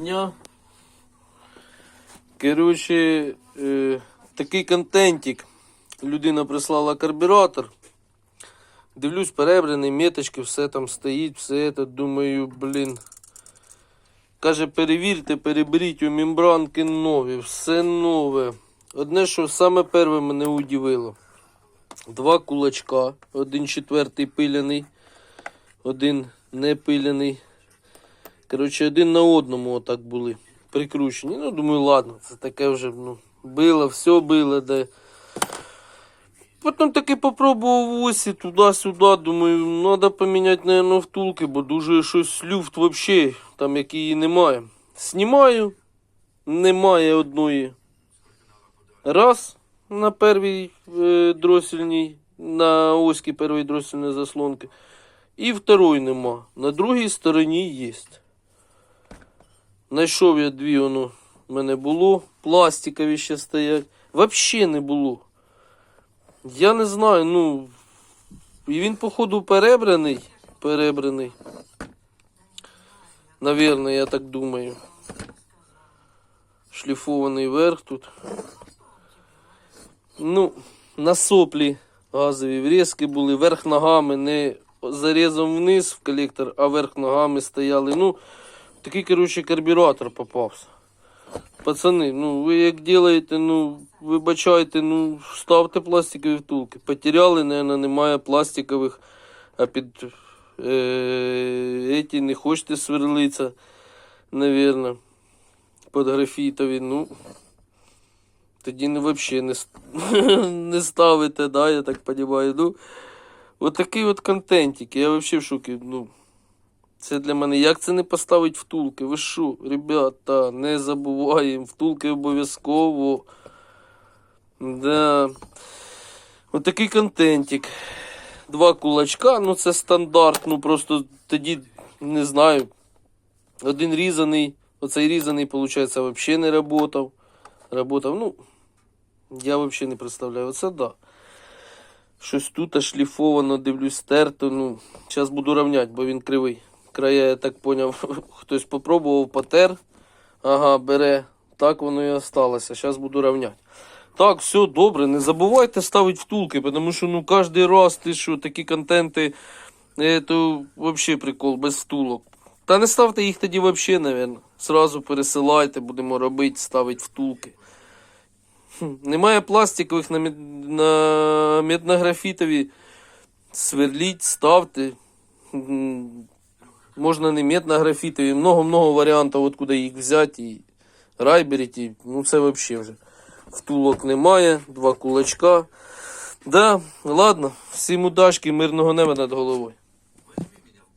дня. Коротше, е, такий контентик. Людина прислала карбюратор. Дивлюсь, перебраний, меточки, все там стоїть, все це. Думаю, блін. Каже, перевірте, переберіть у мембранки нові, все нове. Одне, що саме перше мене удивило. Два кулачка, один четвертий пиляний, один не пиляний. Коротше, один на одному отак були прикручені. Ну, думаю, ладно, це таке вже, ну, било, все било, де. Потім таки попробував осі туди-сюди. Думаю, треба поміняти, наверное, втулки, бо дуже щось люфт взагалі, там якої немає. Знімаю, немає одної. Раз на первій е, дросільній, на оські первої дросільної заслонки. І второї нема. На другій стороні є. Знайшов я дві, воно в мене було. Пластикові ще стоять. Взагалі не було. Я не знаю, ну. І він, походу, перебраний. Перебраний. Навірно, я так думаю. Шліфований верх тут. Ну, на соплі газові врізки були, верх ногами, не зарізом вниз в колектор, а верх ногами стояли. Ну, такий, коротше, карбюратор попався. Пацани, ну ви як ділаєте, ну, вибачайте, ну, ставте пластикові втулки. Потеряли, наверное, немає пластикових, а під е, еті не хочете сверлиться, наверное, під графітові, ну. Тоді не взагалі не, не ставите, да, я так розумію. Ну, от такий от контентик. Я взагалі в шокі. Ну, це для мене. Як це не поставить втулки? Ви що, ребята, не забуваємо. Втулки обов'язково. Да. От контентик. Два кулачка, ну це стандарт. Ну просто тоді не знаю. Один різаний, оцей різаний, виходить, взагалі не працював. Работав, ну, я взагалі не представляю. Оце да. Щось тут аж шліфовано, дивлюсь, стерто. Ну, зараз буду рівняти, бо він кривий. Края, я так поняв, хтось попробував, потер. Ага, бере. Так воно і осталося. Зараз буду рівняти. Так, все добре. Не забувайте ставити втулки, тому що ну кожен раз ти що, такі контенти, е, то взагалі прикол, без втулок. Та не ставте їх тоді взагалі, мабуть. Сразу пересилайте, будемо робити, ставити втулки. Немає пластикових на, мед- на меднографітові. Сверліть, ставте. Можна не меднографітові, много-много варіантів, откуда їх взяти. І райберіть, ну це взагалі вже. Втулок немає, два кулачка. Да, ладно, всім удачки, мирного неба над головою.